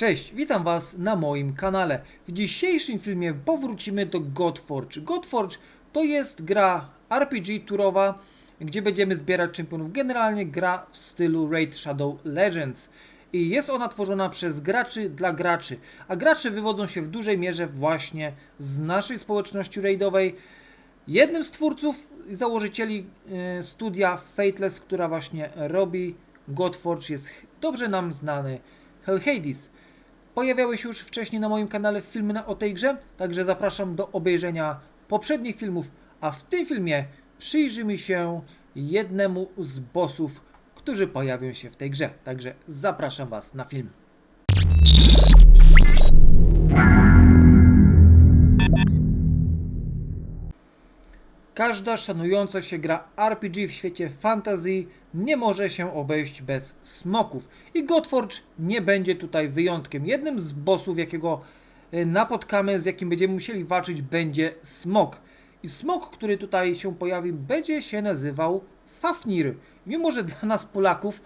Cześć, witam Was na moim kanale. W dzisiejszym filmie powrócimy do Godforge. Godforge to jest gra RPG turowa, gdzie będziemy zbierać czempionów. Generalnie gra w stylu Raid Shadow Legends. I jest ona tworzona przez graczy dla graczy. A gracze wywodzą się w dużej mierze właśnie z naszej społeczności raidowej. Jednym z twórców i założycieli e, studia Fateless, która właśnie robi Godforge jest dobrze nam znany Hell Hades. Pojawiały się już wcześniej na moim kanale filmy o tej grze, także zapraszam do obejrzenia poprzednich filmów, a w tym filmie przyjrzymy się jednemu z bossów, którzy pojawią się w tej grze. Także zapraszam Was na film. Każda szanująca się gra RPG w świecie fantasy nie może się obejść bez smoków. I Godforge nie będzie tutaj wyjątkiem. Jednym z bossów, jakiego e, napotkamy, z jakim będziemy musieli walczyć, będzie smok. I smok, który tutaj się pojawi, będzie się nazywał Fafnir. Mimo, że dla nas Polaków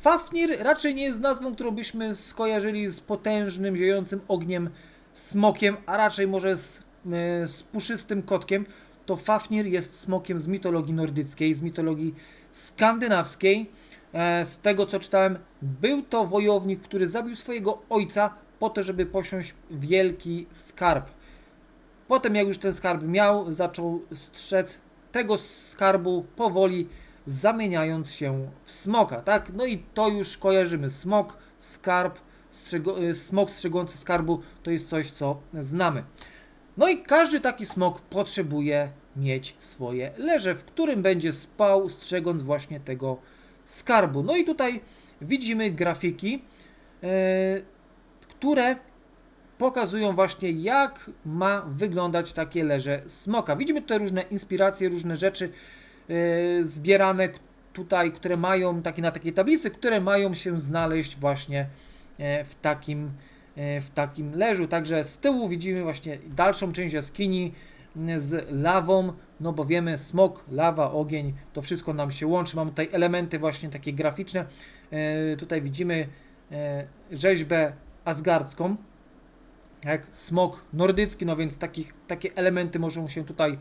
Fafnir raczej nie jest nazwą, którą byśmy skojarzyli z potężnym, ziejącym ogniem smokiem, a raczej może z, e, z puszystym kotkiem, to Fafnir jest smokiem z mitologii nordyckiej, z mitologii skandynawskiej. E, z tego co czytałem, był to wojownik, który zabił swojego ojca po to, żeby posiąść wielki skarb. Potem, jak już ten skarb miał, zaczął strzec tego skarbu powoli zamieniając się w smoka, tak? No i to już kojarzymy. Smok, skarb, strzego, y, smok strzegący skarbu to jest coś, co znamy. No i każdy taki smok potrzebuje mieć swoje leże, w którym będzie spał, strzegąc właśnie tego skarbu. No i tutaj widzimy grafiki, e, które pokazują właśnie jak ma wyglądać takie leże smoka. Widzimy tutaj różne inspiracje, różne rzeczy e, zbierane tutaj, które mają takie na takiej tablicy, które mają się znaleźć właśnie e, w takim w takim leżu. Także z tyłu widzimy właśnie dalszą część jaskini z lawą, no bo wiemy smok, lawa, ogień, to wszystko nam się łączy. Mamy tutaj elementy właśnie takie graficzne. E, Tutaj widzimy e, rzeźbę asgardzką, jak smok nordycki, no więc takich, takie elementy mogą się tutaj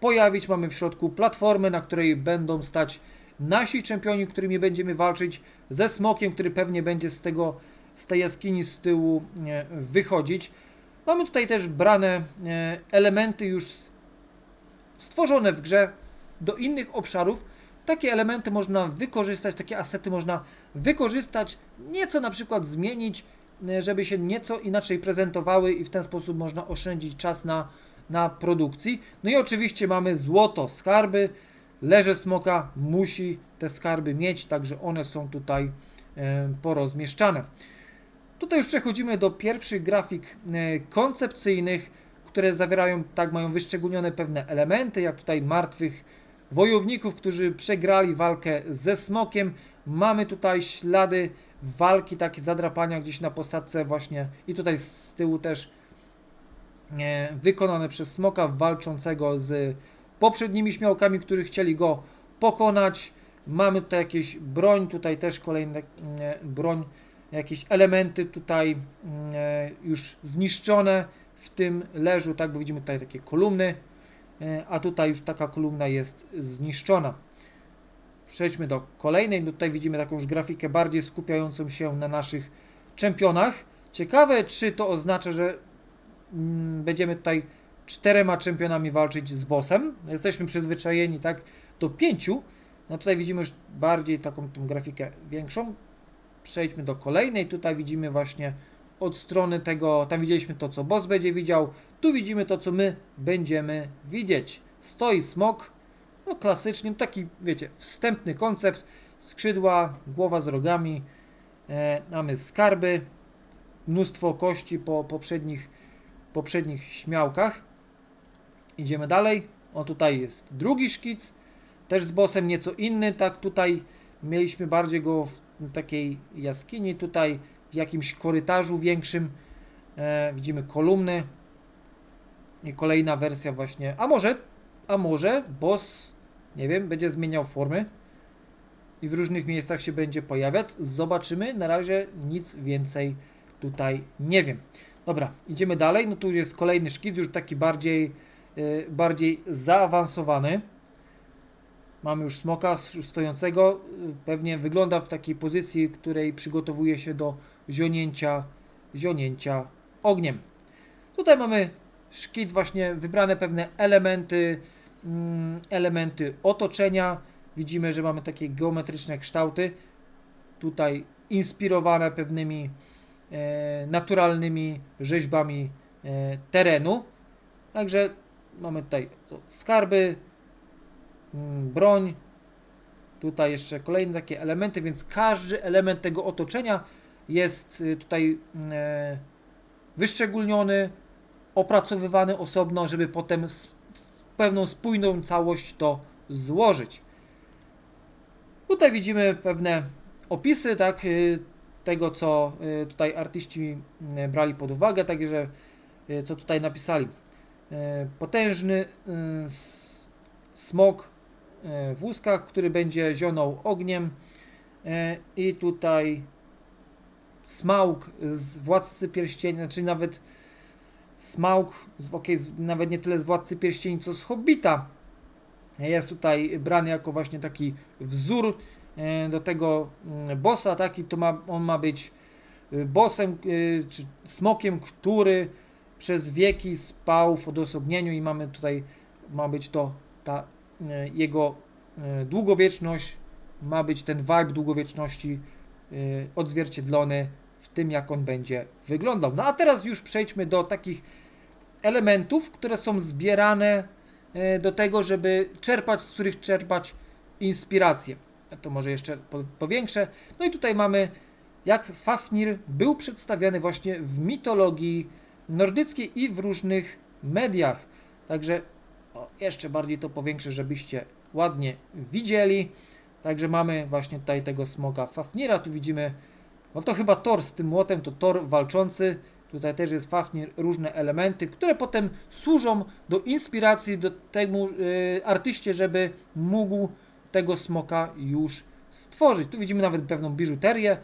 pojawić. Mamy w środku platformę, na której będą stać nasi czempioni, którymi będziemy walczyć ze smokiem, który pewnie będzie z tego z tej jaskini z tyłu e, wychodzić. Mamy tutaj też brane e, elementy już stworzone w grze do innych obszarów. Takie elementy można wykorzystać, takie asety można wykorzystać, nieco na przykład zmienić, e, żeby się nieco inaczej prezentowały i w ten sposób można oszczędzić czas na, na produkcji. No i oczywiście mamy złoto, skarby. Leże smoka musi te skarby mieć, także one są tutaj porozmieszczane. Tutaj już przechodzimy do pierwszych grafik e, koncepcyjnych, które zawierają, tak mają wyszczególnione pewne elementy, jak tutaj martwych wojowników, którzy przegrali walkę ze smokiem. Mamy tutaj ślady walki, takie zadrapania gdzieś na posadce właśnie i tutaj z tyłu też e, wykonane przez smoka walczącego z poprzednimi śmiałkami, którzy chcieli go pokonać. Mamy tutaj jakieś broń, tutaj też kolejne e, broń, jakieś elementy tutaj mm, e, już zniszczone w tym leżu, tak, bo widzimy tutaj takie kolumny, e, a tutaj już taka kolumna jest zniszczona. Przejdźmy do kolejnej, no tutaj widzimy taką już grafikę bardziej skupiającą się na naszych czempionach. Ciekawe, czy to oznacza, że mm, będziemy tutaj czterema czempionami walczyć z bossem. Jesteśmy przyzwyczajeni tak do pięciu. No tutaj widzimy już bardziej taką tą grafikę większą. Przejdźmy do kolejnej. Tutaj widzimy właśnie od strony tego, tam widzieliśmy to, co boss będzie widział. Tu widzimy to, co my będziemy widzieć. Stoi smok, no klasycznie, taki, wiecie, wstępny koncept. Skrzydła, głowa z rogami. E, mamy skarby, mnóstwo kości po poprzednich, poprzednich śmiałkach. Idziemy dalej. O, tutaj jest drugi szkic. Też z bossem nieco inny. Tak, tutaj mieliśmy bardziej go w takiej jaskini. Tutaj w jakimś korytarzu większym. E, widzimy kolumny. I kolejna wersja właśnie. A może, a może boss, nie wiem, będzie zmieniał formy. I w różnych miejscach się będzie pojawiać. Zobaczymy. Na razie nic więcej tutaj nie wiem. Dobra, idziemy dalej. No tu już jest kolejny szkic, już taki bardziej, y, bardziej zaawansowany. Mamy już smoka stojącego. y, Pewnie wygląda w takiej pozycji, w której przygotowuje się do zionięcia, zionięcia ogniem. Tutaj mamy szkic, właśnie wybrane pewne elementy, mm, elementy otoczenia. Widzimy, że mamy takie geometryczne kształty. Tutaj inspirowane pewnymi e, naturalnymi rzeźbami e, terenu. Także mamy tutaj skarby, broń, tutaj jeszcze kolejne takie elementy, więc każdy element tego otoczenia jest y, tutaj mm, e, wyszczególniony, opracowywany osobno, żeby potem w pewną spójną całość to złożyć. Tutaj widzimy pewne opisy, tak, y, tego co y, tutaj artyści y, brali pod uwagę, także co tutaj napisali. Potężny smok w łuskach, który będzie zionął ogniem. Y, i tutaj Smaug z Władcy Pierścieni, znaczy nawet Smaug, z- nawet nie tyle z Władcy Pierścieni, co z Hobbita, jest tutaj brany jako właśnie taki wzór e, do tego mm, bossa, taki to ma, on ma być bossem, y, czy smokiem, który przez wieki spał w odosobnieniu i mamy tutaj, ma być to ta e, jego e, długowieczność, ma być ten vibe długowieczności e, odzwierciedlony w tym, jak on będzie wyglądał. No a teraz już przejdźmy do takich elementów, które są zbierane e, do tego, żeby czerpać, z których czerpać inspirację. To może jeszcze po- powiększę. No i tutaj mamy, jak Fafnir był przedstawiany właśnie w mitologii nordyckiej i w różnych mediach. Także jeszcze bardziej to powiększę, żebyście ładnie widzieli. Także mamy właśnie tutaj tego smoka Fafnira. Tu widzimy, no to chyba Thor z tym młotem, to Thor walczący. Tutaj też jest Fafnir, różne elementy, które potem służą do inspiracji do temu y, artyście, żeby mógł tego smoka już stworzyć. Tu widzimy nawet pewną biżuterię,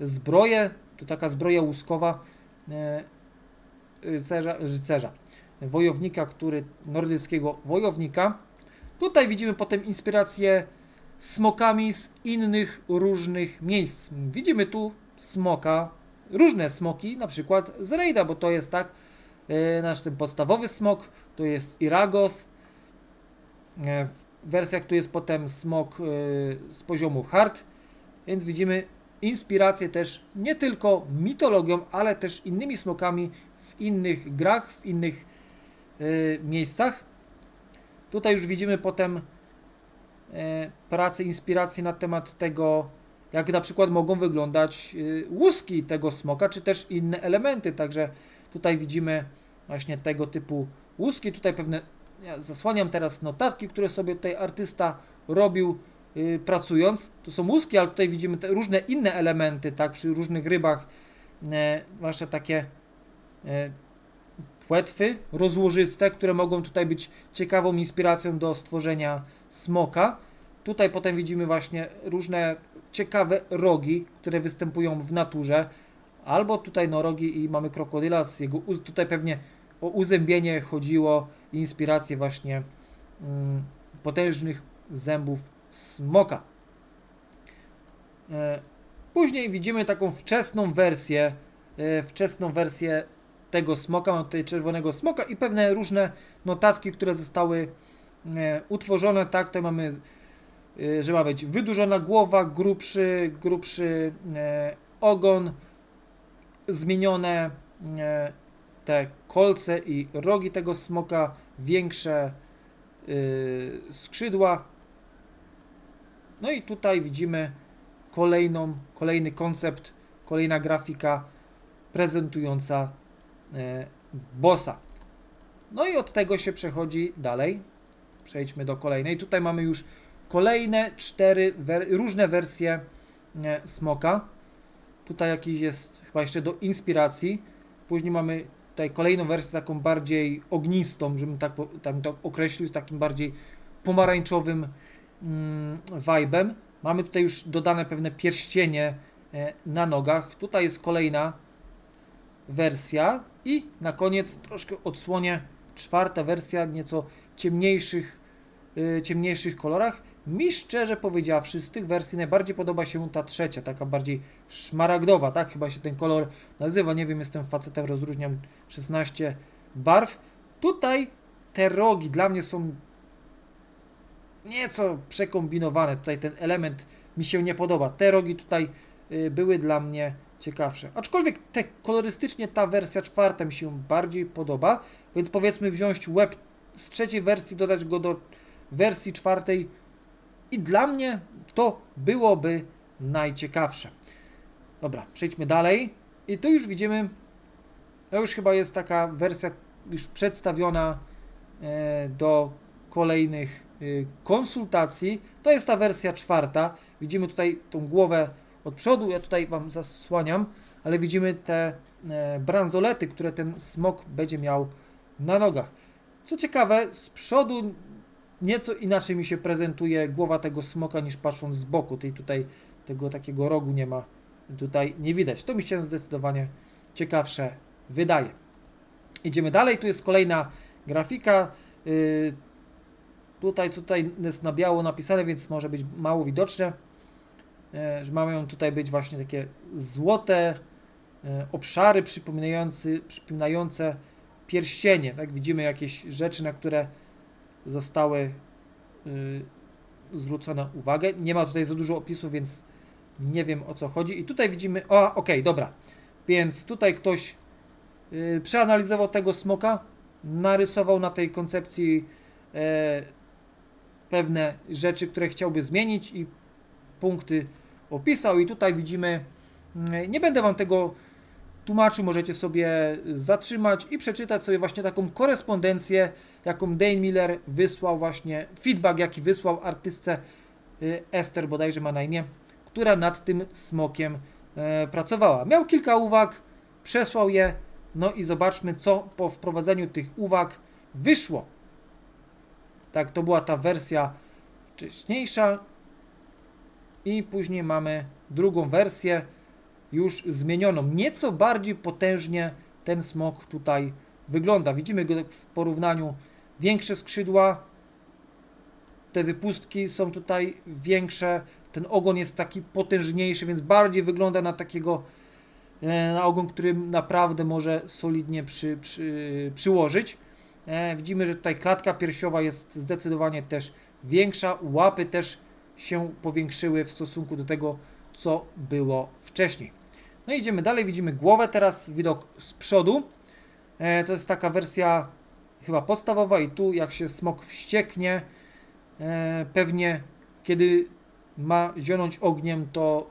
zbroję, to taka zbroja łuskowa e, rycerza, rycerza, wojownika, który, nordyckiego wojownika. Tutaj widzimy potem inspirację smokami z innych różnych miejsc. Widzimy tu smoka, różne smoki, na przykład z Raida, bo to jest tak, e, nasz ten podstawowy smok, to jest Iragoth, e, w wersjach tu jest potem smok e, z poziomu hard, więc widzimy inspirację też nie tylko mitologią, ale też innymi smokami w innych grach, w innych e, miejscach. Tutaj już widzimy potem e, pracę, inspirację na temat tego, jak na przykład mogą wyglądać e, łuski tego smoka, czy też inne elementy. Także tutaj widzimy właśnie tego typu łuski. Tutaj pewne, ja zasłaniam teraz notatki, które sobie tutaj artysta robił y, pracując. To są łuski, ale tutaj widzimy te różne inne elementy, tak, przy różnych rybach, e, zwłaszcza takie płetwy rozłożyste, które mogą tutaj być ciekawą inspiracją do stworzenia smoka. Tutaj potem widzimy właśnie różne ciekawe rogi, które występują w naturze. Albo tutaj no rogi i mamy krokodyla z jego, tutaj pewnie o uzębienie chodziło inspirację właśnie mm, potężnych zębów smoka. E, Później widzimy taką wczesną wersję, e, wczesną wersję tego smoka, mam tutaj czerwonego smoka i pewne różne notatki, które zostały e, utworzone, tak, tutaj mamy, e, że ma być wydłużona głowa, grubszy, grubszy e, ogon, zmienione e, te kolce i rogi tego smoka, większe y, skrzydła. No i tutaj widzimy kolejną, kolejny koncept, kolejna grafika prezentująca e, bossa. No i od tego się przechodzi dalej. Przejdźmy do kolejnej. Tutaj mamy już kolejne cztery wer- różne wersje e, smoka. Tutaj jakiś jest chyba jeszcze do inspiracji. Później mamy tutaj kolejną wersję taką bardziej ognistą, żebym tak, po- tak określił, z takim bardziej pomarańczowym mm, vibe'em. Mamy tutaj już dodane pewne pierścienie e, na nogach. Tutaj jest kolejna wersja i na koniec troszkę odsłonię czwarta wersja, nieco ciemniejszych, yy, ciemniejszych kolorach. Mi szczerze powiedziawszy, z tych wersji najbardziej podoba się ta trzecia, taka bardziej szmaragdowa, tak chyba się ten kolor nazywa. Nie wiem, jestem facetem, rozróżniam 16 barw. Tutaj te rogi dla mnie są nieco przekombinowane. Tutaj ten element mi się nie podoba. Te rogi tutaj y, były dla mnie ciekawsze. Aczkolwiek te kolorystycznie ta wersja czwarta mi się bardziej podoba, więc powiedzmy wziąć web z trzeciej wersji, dodać go do wersji czwartej i dla mnie to byłoby najciekawsze. Dobra, przejdźmy dalej. I tu już widzimy, to już chyba jest taka wersja już przedstawiona e, do kolejnych e, konsultacji. To jest ta wersja czwarta. Widzimy tutaj tą głowę od przodu, ja tutaj Wam zasłaniam, ale widzimy te e, bransolety, które ten smok będzie miał na nogach. Co ciekawe, z przodu nieco inaczej mi się prezentuje głowa tego smoka niż patrząc z boku. Tej tutaj tego takiego rogu nie ma, tutaj nie widać. To mi się zdecydowanie ciekawsze wydaje. Idziemy dalej, tu jest kolejna grafika. Yy, tutaj, tutaj jest na biało napisane, więc może być mało widoczne, że mają tutaj być właśnie takie złote yy, obszary przypominające, pierścienie. Tak? Widzimy jakieś rzeczy, na które zostały yy, zwrócone uwagę. Nie ma tutaj za dużo opisu, więc nie wiem o co chodzi. I tutaj widzimy, o, okej, okay, dobra. Więc tutaj ktoś przeanalizował tego smoka, narysował na tej koncepcji pewne rzeczy, które chciałby zmienić i punkty opisał. I tutaj widzimy, yy, nie będę Wam tego tłumaczył, możecie sobie zatrzymać i przeczytać sobie właśnie taką korespondencję, jaką Dane Miller wysłał właśnie, feedback jaki wysłał artystce y, Esther bodajże ma na imię, która nad tym smokiem e, pracowała. Miał kilka uwag, przesłał je, no i zobaczmy co po wprowadzeniu tych uwag wyszło. Tak, to była ta wersja wcześniejsza i później mamy drugą wersję, już zmienioną. Nieco bardziej potężnie ten smok tutaj wygląda. Widzimy go w porównaniu większe skrzydła, te wypustki są tutaj większe, ten ogon jest taki potężniejszy, więc bardziej wygląda na takiego e, na ogon, który naprawdę może solidnie przy, przy, przyłożyć. E, widzimy, że tutaj klatka piersiowa jest zdecydowanie też większa, łapy też się powiększyły w stosunku do tego, co było wcześniej. No idziemy dalej, widzimy głowę, teraz widok z przodu. E, to jest taka wersja chyba podstawowa i tu jak się smok wścieknie, e, pewnie kiedy ma zionąć ogniem, to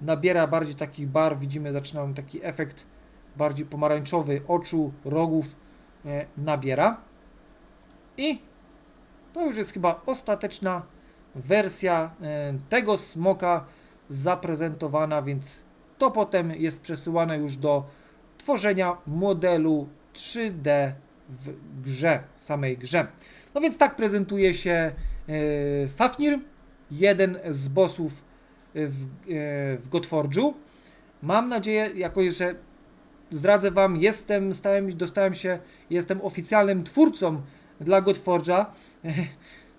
nabiera bardziej takich barw, widzimy, zaczynamy taki efekt bardziej pomarańczowy oczu, rogów e, nabiera. I to już jest chyba ostateczna wersja e, tego smoka zaprezentowana, więc to potem jest przesyłane już do tworzenia modelu 3D w grze, samej grze. No więc tak prezentuje się yy, Fafnir, jeden z bossów w, yy, w. Mam nadzieję, jakoś, że zdradzę Wam, jestem, stałem, dostałem się, jestem oficjalnym twórcą dla Godforge'a.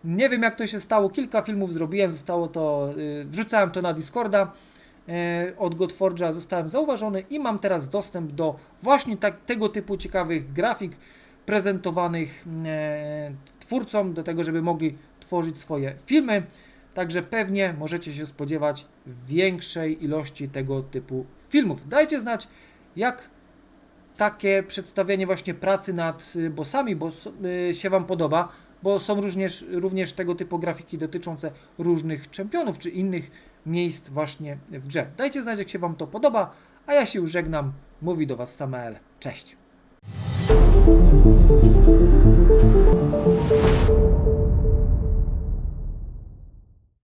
Nie wiem jak to się stało, kilka filmów zrobiłem, zostało to, yy, wrzucałem to na Discorda. E, od Godforge'a zostałem zauważony i mam teraz dostęp do właśnie tak, tego typu ciekawych grafik prezentowanych e, twórcom do tego, żeby mogli tworzyć swoje filmy. Także pewnie możecie się spodziewać większej ilości tego typu filmów. Dajcie znać, jak takie przedstawienie właśnie pracy nad y, bossami bo y, się Wam podoba, bo są również, również tego typu grafiki dotyczące różnych czempionów czy innych miejsc właśnie w grze. Dajcie znać, jak się Wam to podoba, a ja się już żegnam. Mówi do Was Samael. Cześć!